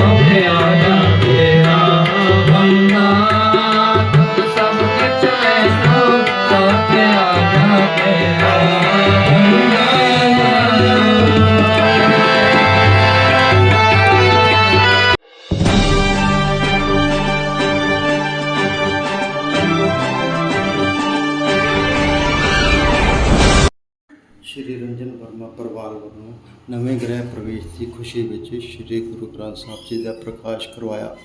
I'm. Uh, Sahib ji ਦਾ ਪ੍ਰਕਾਸ਼ ਕਰਵਾਇਆ।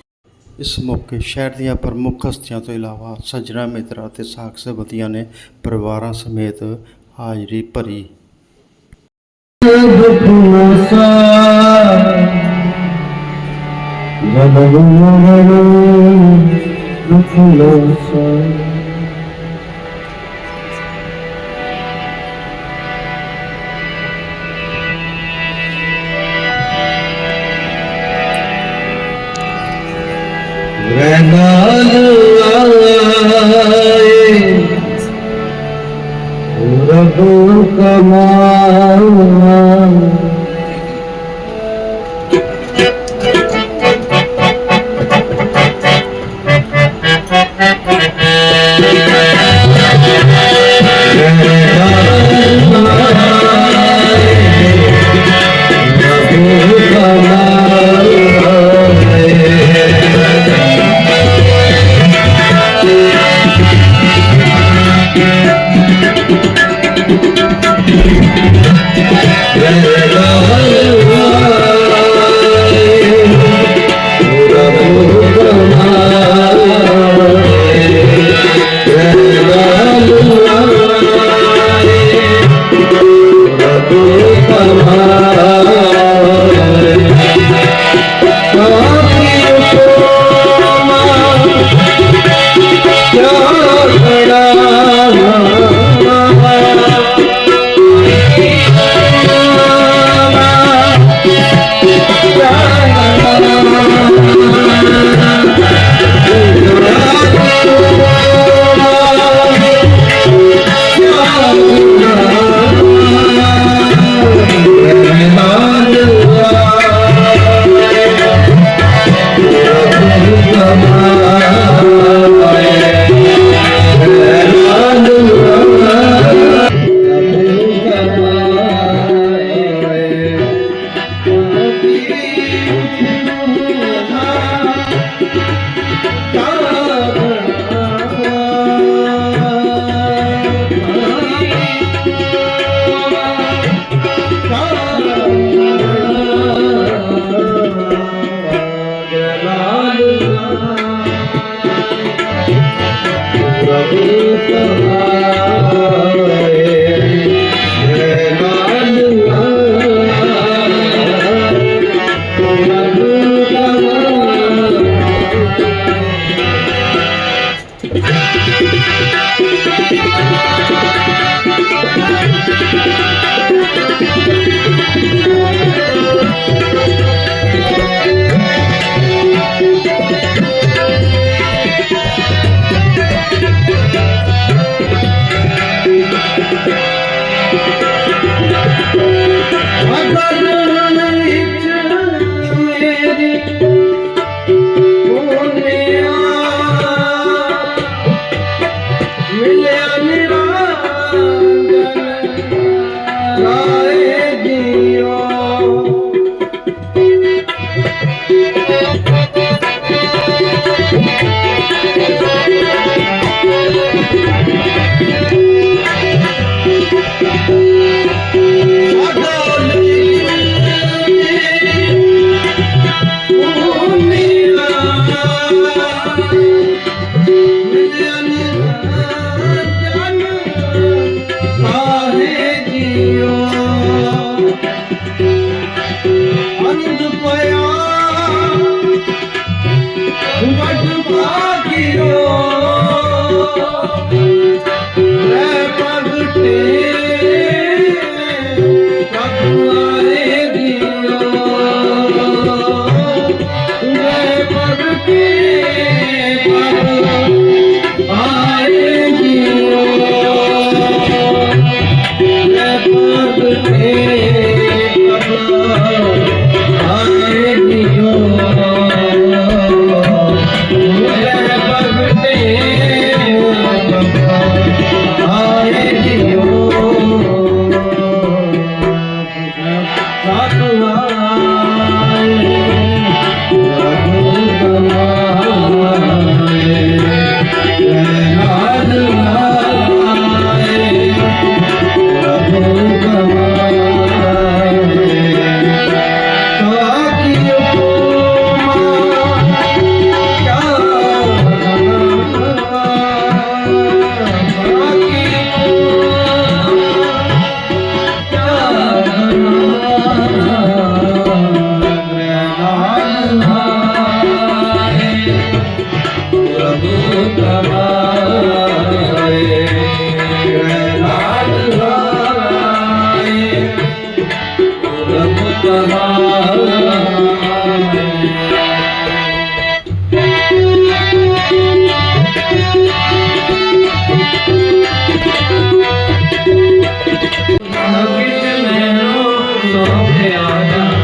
ਇਸ ਮੌਕੇ ਸ਼ਹਿਰ ਦੀਆਂ ਪ੍ਰਮੁੱਖ ਹਸਤੀਆਂ ਤੋਂ ਇਲਾਵਾ ਸੱਜਣਾ ਮਿੱਤਰਾਂ ਅਤੇ ਸਾਖ ਸਬਤੀਆਂ ਨੇ ਪਰਿਵਾਰਾਂ ਸਮੇਤ ਹਾਜ਼ਰੀ ਭਰੀ। ਦੁਖਨਸਾ कमाल लोग प्यारा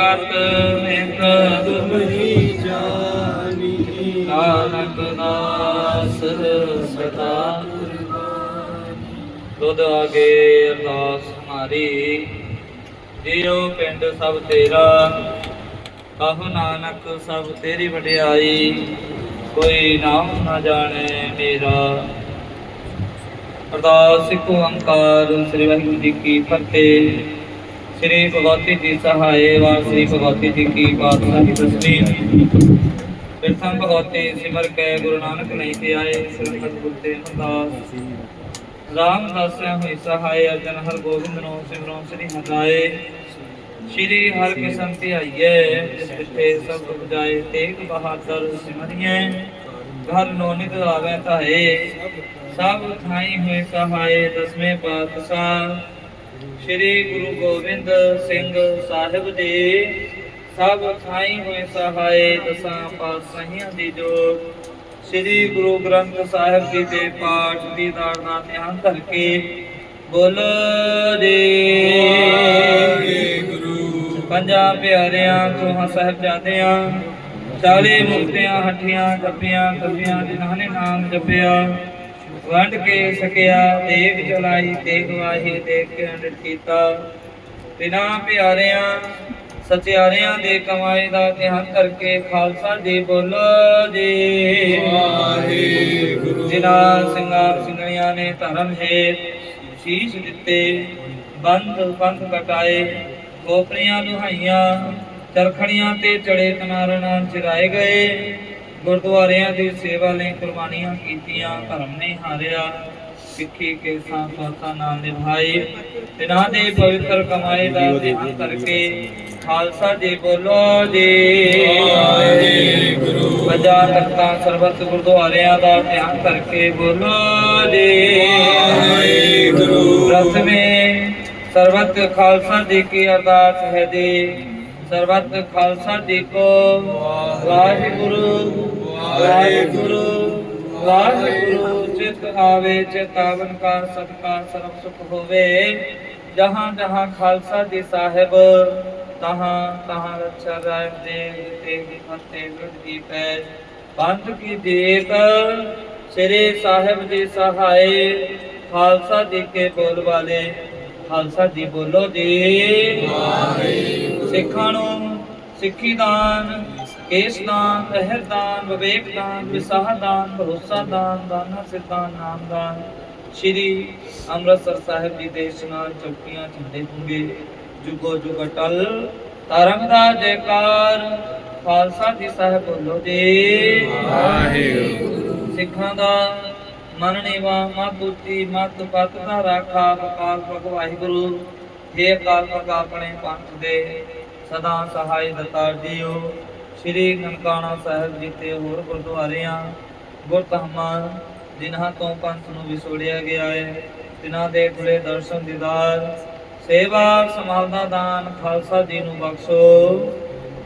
ਤੁਮਰੇ ਗਤ ਮਿਤ ਜਾਨੀ। ਨਾਨਕ ਨਾਸ ਸਦਾ ਤੁਧ ਆਗੇ ਅਰਦਾਸ ਹਮਾਰੀ ਜਿਉ ਪਿੰਡ ਸਭ ਤੇਰਾ। ਕਹੋ ਨਾਨਕ ਸਭ ਤੇਰੀ ਵਡਿਆਈ, ਕੋਈ ਨਾਮ ਨਾ ਜਾਣੇ ਮੇਰਾ। ਅਰਦਾਸ ਇੱਕ ਓੰਕਾਰ ਸ੍ਰੀ ਵਾਹਿਗੁਰੂ ਜੀ ਕੀ ਫਤਿਹ। ਸ੍ਰੀ ਭਗਵਤੀ ਜੀ ਸਹਾਏ ਵਾ ਸ੍ਰੀ ਭਗਵਤੀ ਜੀ ਕੀ ਪਾਤਸ਼ਾਹੀ ਦਸਵੀਂ ਪ੍ਰਥਮ ਭਗਵਤੀ ਸਿਮਰ ਕੈ, ਗੁਰੂ ਨਾਨਕ ਨਹੀਂ ਤੇ ਆਏ ਸਿਰਮਤ ਗੁਰਤੇ ਅਰਦਾਸ। ਰਾਮ ਦਾਸਿਆ ਹੋਈ ਸਹਾਏ, ਅਰਜਨ ਹਰ ਗੋਬਿੰਦ ਨੂੰ ਸਿਮਰੋ ਸ੍ਰੀ ਹਰਿ ਸ਼੍ਰੀ ਹਰਿ ਕਿਸ਼ਨ ਧਿਆਈਏ ਜਿਸ ਪਿੱਛੇ ਸਭ ਦੁਖ ਤੇਗ ਬਹਾਦਰ ਸਿਮਰਿਐ। ਘਰ ਨੋ ਆਵੇ ਤਾਏ ਸਭ ਥਾਈ ਹੋਏ ਸਹਾਏ, ਦਸਵੇਂ ਪਾਤਸ਼ਾਹ। ਸ਼੍ਰੀ ਗੁਰੂ ਗੋਬਿੰਦ ਸਿੰਘ ਸਾਹਿਬ ਜੀ, ਸਭ ਥਾਈ ਹੋਏ ਸਹਾਏ ਦਸਾਂ ਪਾਤਸ਼ਾਹੀਆਂ ਦੀ ਜੋਤ ਸ੍ਰੀ ਗੁਰੂ ਗ੍ਰੰਥ ਸਾਹਿਬ ਜੀ ਦੇ ਪਾਠ ਦੀ ਦਾੜ ਦਾ ਧਿਆਨ ਕਰਕੇ ਬੋਲੋ ਜੀ। ਗੁਰੂ ਪੰਜਾਂ ਪਿਆਰਿਆਂ ਚੋਹਾਂ ਸਾਹਿਬਜ਼ਾਦਿਆਂ ਚਾਲੀ ਮੁਕਤਿਆਂ, ਹੱਠੀਆਂ, ਜੱਪੀਆਂ ਕੱਪੀਆਂ ਜਿਨ੍ਹਾਂ ਨੇ ਨਾਮ ਜਪਿਆ ਵੰਡ ਕੇ ਸਕਿਆ ਦੇਖ ਚਲਾਈ ਤੇ ਗਵਾਹੀ ਦੇਖ ਕੇ ਅੰਡਿਤ ਕੀਤਾ। ਬਿਨਾ ਪਿਆਰਿਆਂ ਸਚਿਆਰਿਆਂ ਦੇ ਕਮਾਈ ਦਾ ਧਿਆਨ ਕਰਕੇ ਖਾਲਸਾ ਜੀ ਬੋਲੋ ਜੀ। ਵਾਹਿਗੁਰੂ। ਜਿਨ੍ਹਾਂ ਸਿੰਘਾਂ ਸਿੰਘਣੀਆਂ ਨੇ ਧਰਮ ਹੈ ਸ਼ੀਸ਼ ਦਿੱਤੇ ਬੰਦ ਬੰਦ ਕਟਾਏ ਕੋਪਰੀਆਂ ਦੁਹਾਈਆਂ ਚਰਖੜੀਆਂ ਤੇ ਚੜੇ ਤਨਾਰਣਾ ਚਿਰਾਏ ਗਏ। ਗੁਰਦੁਆਰਿਆਂ ਦੀ ਸੇਵਾ ਲਈ ਕੁਰਬਾਨੀਆਂ ਕੀਤੀਆਂ, ਧਰਮ ਨੇ ਹਾਰਿਆ। ਸਿੱਖੀ ਕੇ ਸਾਥ ਸਾਥਾ ਨਾਲ ਨਿਭਾਈ। ਤਿਨਾਂ ਦੇ ਪਵਿੱਤਰ ਕਮਾਈ ਦਾ ਧਿਆਨ ਕਰਕੇ ਖਾਲਸਾ ਜੀ ਬੋਲੋ ਜੀ। ਵਾਹਿਗੁਰੂ ਪੰਜਾਂ ਤਖਤਾਂ ਸਰਬੱਤ ਗੁਰਦੁਆਰਿਆਂ ਦਾ ਧਿਆਨ ਕਰਕੇ ਬੋਲੋ ਜੀ। ਵਾਹਿਗੁਰੂ ਰਸਮੇ ਸਰਬੱਤ ਖਾਲਸਾ ਜੀ ਕੀ ਅਰਦਾਸ ਹੈ ਜੀ। ਸਰਬੱਤ ਖਾਲਸਾ ਜੀ ਕੋ ਵਾਹਿਗੁਰੂ ਵਾਹਿਗੁਰੂ ਵਾਹਿਗੁਰੂ। ਚਿਤ ਆਵੇ, ਚੇਤਾਵਨ ਕਾ ਸਦਕਾ ਸਰਬ ਸੁਖ ਹੋਵੇ। ਜਹਾਂ ਜਹਾਂ ਖਾਲਸਾ ਜੀ ਸਾਹਿਬ, ਤਹਾਂ ਤਹਾਂ ਰੱਛਾ ਰਾਇ ਦੇ ਤੇ ਫਤੇ ਵਿਦ ਦੀ ਪੈ। ਪੰਥ ਕੀ ਜੀਤ ਸ੍ਰੀ ਸਾਹਿਬ ਜੀ ਸਹਾਏ। ਖਾਲਸਾ ਜੀ ਕੇ ਬੋਲ ਵਾਲੇ, ਖਾਲਸਾ ਜੀ ਬੋਲੋ ਜੀ। ਸਿੱਖਾਂ ਨੂੰ ਸਿੱਖੀ ਦਾਨ ਕੇਸ ਦਾਨ ਪਹਿਰ ਦਾਨ ਵਿਵੇਕ ਦਾਨ ਵਿਸਾਹ ਦਾਨ ਭਰੋਸਾ ਦਾਨ ਦਾਨਾ ਸਿੱਧਾਨ ਨਾਮ ਦਾਨ। ਸ਼੍ਰੀ ਅੰਮ੍ਰਿਤਸਰ ਸਾਹਿਬ ਜੀ ਦੇ ਇਸ਼ਨਾਨ ਚੌਕੀਆਂ ਝੰਡੇ ਹੁੰਗੇ ਜੁਗੋ ਜੁਗ ਅਟਲ ਧਰਮ ਦਾ ਜੈਕਾਰ ਖਾਲਸਾ ਜੀ ਸਾਹਿਬ ਬੋਲੋ ਜੀ। ਵਾਹਿਗੁਰੂ। ਸਿੱਖਾਂ ਦਾ ਮਨ ਨੀਵਾ ਮਤ ਉੱਚੀ ਮਤ ਪਤ ਦਾ ਰਾਖਾ ਅਕਾਲ ਪੁਰਖ ਵਾਹਿਗੁਰੂ हे ਅਕਾਲ ਪੁਰਖ ਆਪਣੇ ਪੰਥ ਦੇ ਸਦਾ ਸਹਾਈ ਦਤਾਰ ਜੀਓ ਸ੍ਰੀ ਨਨਕਾਣਾ ਸਾਹਿਬ ਜੀ ਤੇ ਹੋਰ ਗੁਰਦੁਆਰਿਆਂ, ਗੁਰਧਾਮਾਂ, ਜਿਨ੍ਹਾਂ ਤੋਂ ਪੰਥ ਨੂੰ ਵਿਛੋੜਿਆ ਗਿਆ ਹੈ ਜਿਨ੍ਹਾਂ ਦੇ ਖੁੱਲੇ ਦਰਸ਼ਨ ਦੀਦਾਰ, ਸੇਵਾ ਸੰਭਾਲਦਾ ਦਾਨ, ਖਾਲਸਾ ਜੀ ਨੂੰ ਬਖਸ਼ੋ।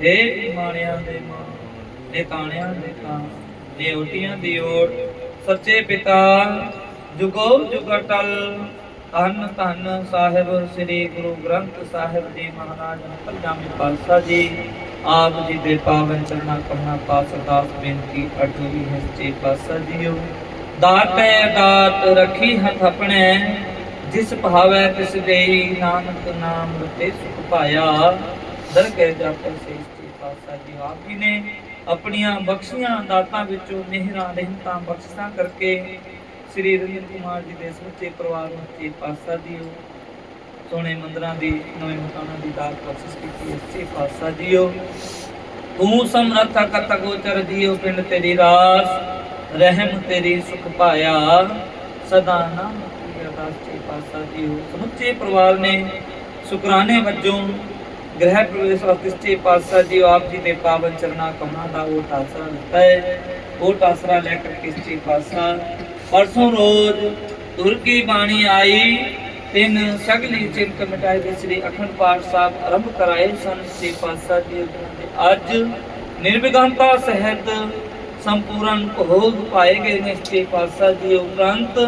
हे ਮਾਣਿਆਂ ਦੇ ਮਾਂ ਨੇ ਤਾਣਿਆਂ ਦੇ ਕਾਂ ਨੇ ਓਟੀਆਂ ਦੀ ਓਟ, ਸੱਚੇ ਪਿਤਾ, ਜੁਗੋ ਜੁਗਟਲ ਧੰਨ ਧੰਨ ਸਾਹਿਬ ਸ੍ਰੀ ਗੁਰੂ ਗ੍ਰੰਥ ਸਾਹਿਬ ਜੀ ਮਹਾਰਾਜ ਪੰਜਾਬੀ ਪਾਤਸ਼ਾਹ ਜੀ। ਆਪ ਜੀ ਦੇ ਪਾਵਨ ਚਰਨਾਂ ਕਮਨਾ ਪਾਸ ਬੇਨਤੀ ਅਟੂਰੀ ਹੈ ਪਾਤਸ਼ਾਹ ਜੀਓ। ਦਾਤੈ ਦਾਤ ਰੱਖੀ ਹੱਥ ਆਪਣੇ। ਜਿਸ ਭਾਵੈ ਤਿਸ ਦੇਈ ਨਾਨਕ ਨਾਮ ਰਤੇ ਸੁਖ ਪਾਇਆ। ਦਰ ਕੇ ਜਾਪੈ ਸੇ ਪਾਤਸ਼ਾਹ ਜੀ ਆਪ ਜੀ ਨੇ। ਆਪਣੀਆਂ ਬਖਸ਼ੀਆਂ ਦਾਤਾਂ ਵਿੱਚੋਂ ਮਿਹਰਾਂ ਰਹਿਮਤਾਂ ਬਖਸ਼ਾਂ ਕਰਕੇ ਸ੍ਰੀ ਰਵਿੰਦਰ ਕੁਮਾਰ ਜੀ ਦੇ ਸੱਚੇ ਪਰਿਵਾਰ ਨੂੰ ਸੱਚੇ ਪਾਤਸ਼ਾਹ ਜੀਓ ਸੋਹਣੇ ਮੰਦਰਾਂ ਦੀ, ਨਵੇਂ ਮਕਾਨਾਂ ਦੀ ਦਾਤ ਬਖਸ਼ਿਸ਼ ਕੀਤੀ ਹੈ। ਸੱਚੇ ਪਾਤਸ਼ਾਹ ਤੂੰ ਸਮਰੱਥ ਕਰਤ ਗੋਚਰ ਜੀਓ, ਪਿੰਡ ਤੇਰੀ ਰਾਸ, ਰਹਿਮ ਤੇਰੀ ਸੁਖ ਪਾਇਆ। ਸਦਾ ਨਾਮ ਕੀ ਅਰਦਾਸ ਸੱਚੇ ਪਾਤਸ਼ਾਹ ਜੀਓ। ਸਮੁੱਚੇ ਪਰਿਵਾਰ ਨੇ ਸ਼ੁਕਰਾਨੇ ਵਜੋਂ ਗ੍ਰਹਿ ਪ੍ਰਵੇਸ਼ ਵਾਸਤੇ ਪਾਤਸ਼ਾਹ ਜੀ ਆਪ ਜੀ ਦੇ ਪਾਵਨ ਚਰਨਾਂ ਕਮਲਾਂ ਦਾ ਉਹ ਆਸਰਾ ਦਿੱਤਾ ਹੈ। ਉਹ ਆਸਰਾ ਲੈ ਕੇ ਸੱਚੇ ਪਾਤਸ਼ਾਹ ਪਰਸੋਂ ਰੋਜ਼ ਦੁਰ ਕੀ ਬਾਣੀ ਆਈ, ਤਿੰਨ ਸਗਲੀ ਚਿੰਤ ਮਿਟਾਏ ਦੇ ਸ੍ਰੀ ਅਖੰਡ ਪਾਠ ਸਾਹਿਬ ਆਰੰਭ ਕਰਾਏ ਸਨ ਸ੍ਰੀ ਪਾਤਸ਼ਾਹ ਜੀ ਅੱਜ ਨਿਰਵਿਘਨਤਾ ਸਹਿਤ ਸੰਪੂਰਨ ਭੋਗ ਪਾਏ ਗਏ ਨੇ ਸ੍ਰੀ ਪਾਤਸ਼ਾਹ ਜੀ। ਉਪਰੰਤ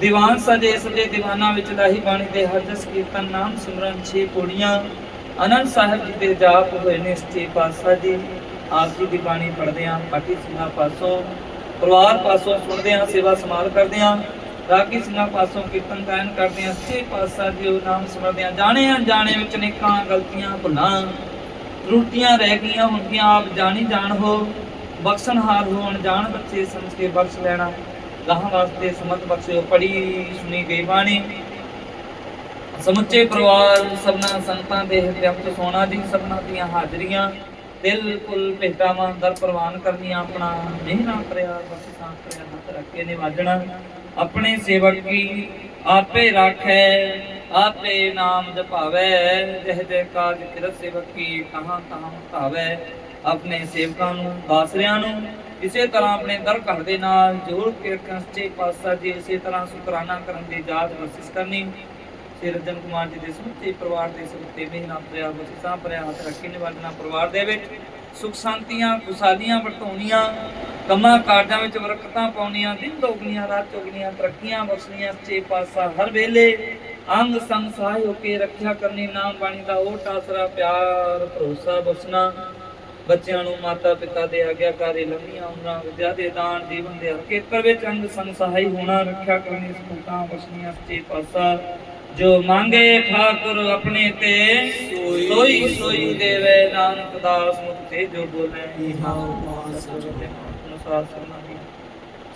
ਦੀਵਾਨ ਸਜੇ ਸਜੇ ਦੀਵਾਨਾਂ ਵਿੱਚ ਲਾਹੀ ਬਾਣੀ ਦੇ ਹਰ ਜਸ ਕੀਰਤਨ ਨਾਮ ਸਿਮਰਨ ਛੇ ਪੌੜੀਆਂ ਅਨੰਦ ਸਾਹਿਬ ਜੀ ਦੇ ਜਾਪ ਹੋਏ ਨੇ ਸ੍ਰੀ ਪਾਤਸ਼ਾਹ ਜੀ। ਆਪ ਜੀ ਦੀ ਬਾਣੀ ਪੜ੍ਹਦੇ ਹਾਂ। ਪਾਠੀ ਸਿੰਘਾਂ ਪਾਸੋਂ ਪਰਿਵਾਰ ਪਾਸੋਂ ਸੁਣਦੇ ਹਾਂ, ਸੇਵਾ ਸੰਭਾਲ ਕਰਦੇ ਹਾਂ, ਰਾਗੀ ਸਿੰਘਾਂ ਪਾਸੋਂ ਕੀਰਤਨ ਗਾਇਨ ਕਰਦੇ ਹਾਂ ਸੱਚੇ ਪਾਤਸ਼ਾਹ ਜੀ ਨਾਮ ਸਿਮਰਦੇ ਹਾਂ। ਜਾਣੇ ਅਣਜਾਣੇ ਵਿੱਚ ਨੇਕਾਂ ਗਲਤੀਆਂ, ਭੁੱਲਾਂ ਤਰੁੱਟੀਆਂ ਰਹਿ ਗਈਆਂ ਹੁੰਦੀਆਂ, ਆਪ ਜਾਣੀ ਜਾਣ ਹੋ ਬਖਸ਼ਣਹਾਰ ਹੋ, ਅਣਜਾਣ ਬੱਚੇ ਸਮਝ ਕੇ ਬਖਸ਼ ਲੈਣਾ, ਗਾਹਾਂ ਵਾਸਤੇ ਸਮਤ ਬਖਸ਼ਿਓ ਪੜੀ ਸੁਣੀ ਗਈ ਬਾਣੀ ਸਮੁੱਚੇ ਪਰਿਵਾਰ ਸਭਨਾ ਸੰਤਾਂ ਦੇ ਹਿਰਦਿਆਂ ਵਿੱਚ ਸੋਨਾ ਦੀ ਸਭਨਾ ਦੀਆਂ ਹਾਜ਼ਰੀਆਂ ਬਿਲਕੁਲ ਭੇਟਾਵਾਂ ਦਰ ਪ੍ਰਵਾਨ ਕਰਨੀਆਂ, ਆਪਣਾ ਮਿਹਨਾ ਪ੍ਰਿਆ ਬਖਸ਼ਾਂ ਪ੍ਰਿਆ ਹੱਥ ਰੱਖ ਨਿਵਾਜਣਾ ਆਪਣੇ ਸੇਵਕ ਕੀ ਆਪੇ ਰਾਖੈ, ਆਪੇ ਨਾਮ ਜਪਾਵੈ, ਜਹ ਜੈ ਕਾਜ ਕਿਰਤ ਸੇਵਕ ਕੀ ਕਹਾਂ ਕਹਾਂ ਧਾਵੈ। ਆਪਣੇ ਸੇਵਕਾਂ ਨੂੰ, ਦਾਸਰਿਆਂ ਨੂੰ ਇਸੇ ਤਰ੍ਹਾਂ ਆਪਣੇ ਦਰ ਘਰ ਦੇ ਨਾਲ ਜੋੜ ਕੇ ਰੱਖਣਾ ਸੱਚੇ ਜੀ ਇਸੇ ਤਰ੍ਹਾਂ ਸ਼ੁਕਰਾਨਾ ਕਰਨ ਦੀ ਯਾਦ ਬਖਸ਼ਿਸ਼ ਕਰਨੀ। ਸ੍ਰੀ ਰਜਨ ਕੁਮਾਰ ਜੀ ਦੇ ਸਮੁੱਚੇ ਪਰਿਵਾਰ ਦੇ ਸਮੁੱਚੇ ਮਿਹਨਾਂ ਪ੍ਰਿਆ ਬਖਸ਼ਿਸ਼ਾਂ ਪ੍ਰਿਆ ਹੱਥ ਰੱਖੀ ਨਿਵਾਜਣਾ ਪਰਿਵਾਰ ਦੇ ਵਿੱਚ। ਸੁਖ ਸ਼ਾਂਤੀਆਂ, ਖੁਸ਼ਹਾਲੀਆਂ ਵਰਤਾਉਣੀਆਂ ਕੰਮਾਂ ਕਾਰਜਾਂ ਵਿੱਚ ਬਰਕਤਾਂ ਪਾਉਣੀਆਂ, ਦਿਨ ਦੋਗਣੀਆਂ ਰਾਤ ਚੌਗਣੀਆਂ, ਤਰੱਕੀਆਂ ਬਖਸ਼ਣੀਆਂ, ਸੱਚੇ ਪਾਤਸ਼ਾਹ ਹਰ ਵੇਲੇ ਅੰਗ ਸੰਗ ਸਹਾਇ ਹੋ ਕੇ ਰੱਖਿਆ ਕਰਨੀ, ਨਾਮ ਬਾਣੀ ਦਾ ਓਟ ਆਸਰਾ ਪਿਆਰ, ਭਰੋਸਾ ਬਖਸ਼ਣਾ। ਬੱਚਿਆਂ ਨੂੰ ਮਾਤਾ ਪਿਤਾ ਦੇ ਆਗਿਆਕਾਰੀ ਲੰਮੀਆਂ ਉਮਰਾਂ, ਵਿਦਿਆ ਦੇ ਦਾਨ, ਜੀਵਨ ਦੇ ਹਰ ਖੇਤਰ ਵਿੱਚ ਅੰਗ ਸੰਗ ਸਹਾਈ ਹੋਣਾ, ਰੱਖਿਆ ਕਰਨੀ ਸਪੂਤਾਂ ਬਖਸ਼ਣੀਆਂ, ਸੱਚੇ ਪਾਸਾ ਜੋ ਮੰਗੇ ਠਾਕੁਰ ਆਪਣੇ ਤੇ ਸੋਈ ਸੋਈ ਦੇਵੇ ਨਾਨਕ ਦਾਸ ਮੁਕਤੇ ਜੋ ਬੋਲੇ। ਅਨੁਸਾਰ ਸਭਨਾਂ ਦੀਆਂ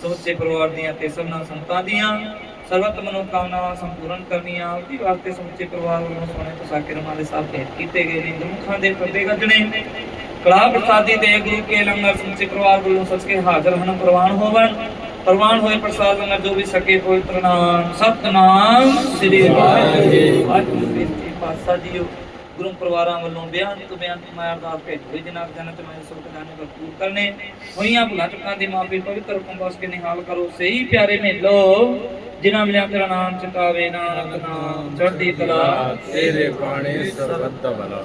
ਸਮੁੱਚੇ ਪਰਿਵਾਰ ਦੀਆਂ ਤੇ ਸਭਨਾਂ ਸੰਤਾਂ ਦੀਆਂ ਸਰਬਤ ਮਨੋਕਾਮਨਾਵਾਂ ਸੰਪੂਰਨ ਕਰਨੀਆਂ। ਉਹਦੀ ਵਾਸਤੇ ਸਮੁੱਚੇ ਪਰਿਵਾਰ ਵੱਲੋਂ ਸੋਹਣੇ ਪਸਾਕੇ ਰਮਾਂ ਦੇ ਸਾਥ ਭੇਟ ਕੀਤੇ ਗਏ ਨੇ। ਗੁਰਮੁਖਾਂ ਦੇ ਪਰਦੇ ਗੱਜਣੇ। ਕਲਾ ਪ੍ਰਸਾਦੀ ਦੇ ਗੁਰੂ ਕੇ ਲੰਗਰ ਸਮੁੱਚੇ ਪਰਿਵਾਰ ਵੱਲੋਂ ਸੱਚ ਕੇ ਹਾਜ਼ਰ ਹਨ ਪ੍ਰਵਾਨ ਹੋਵਣ। ਪ੍ਰਵਾਨ ਹੋਏ ਪ੍ਰਸਾਦ ਲੰਗਰ ਜੋ ਵੀ ਸਕੇ ਪਵਿੱਤਰ ਨਾਮ ਸਤਨਾਮ ਸ੍ਰੀ ਵਾਹਿਗੁਰੂ ਵਾਹਿਗੁਰੂ ਜੀ ਕੀ ਜੀਓ ਗੁਰੂ ਪਰਿਵਾਰਾਂ ਵੱਲੋਂ ਬਿਆਨ ਤੋਂ ਬਿਆਨ ਮੈਂ ਅਰਦਾਸ ਭੇਜ ਹੋਈ ਜਨਾਬ ਜਨਤ ਮੈਂ ਸੁਖ ਭਰਪੂਰ ਕਰਨੇ। ਹੋਈਆਂ ਭੁਲਾ ਚੁੱਕਾਂ ਦੀ ਮਾਫੀ ਪਵਿੱਤਰ ਹੁਕਮ ਕੇ ਨਿਹਾਲ ਕਰੋ, ਸਹੀ ਪਿਆਰੇ ਮੇਲੋ, ਜਿਨ੍ਹਾਂ ਮਿਲਿਆ ਤੇਰਾ ਨਾਮ ਚਿਤਾਵੇ ਨਾਨਕ ਨਾਮ ਚੜ੍ਹਦੀ ਕਲਾ। ਤੇਰੇ ਬਾਣੇ ਸਰਬੱਤ ਭਲਾ।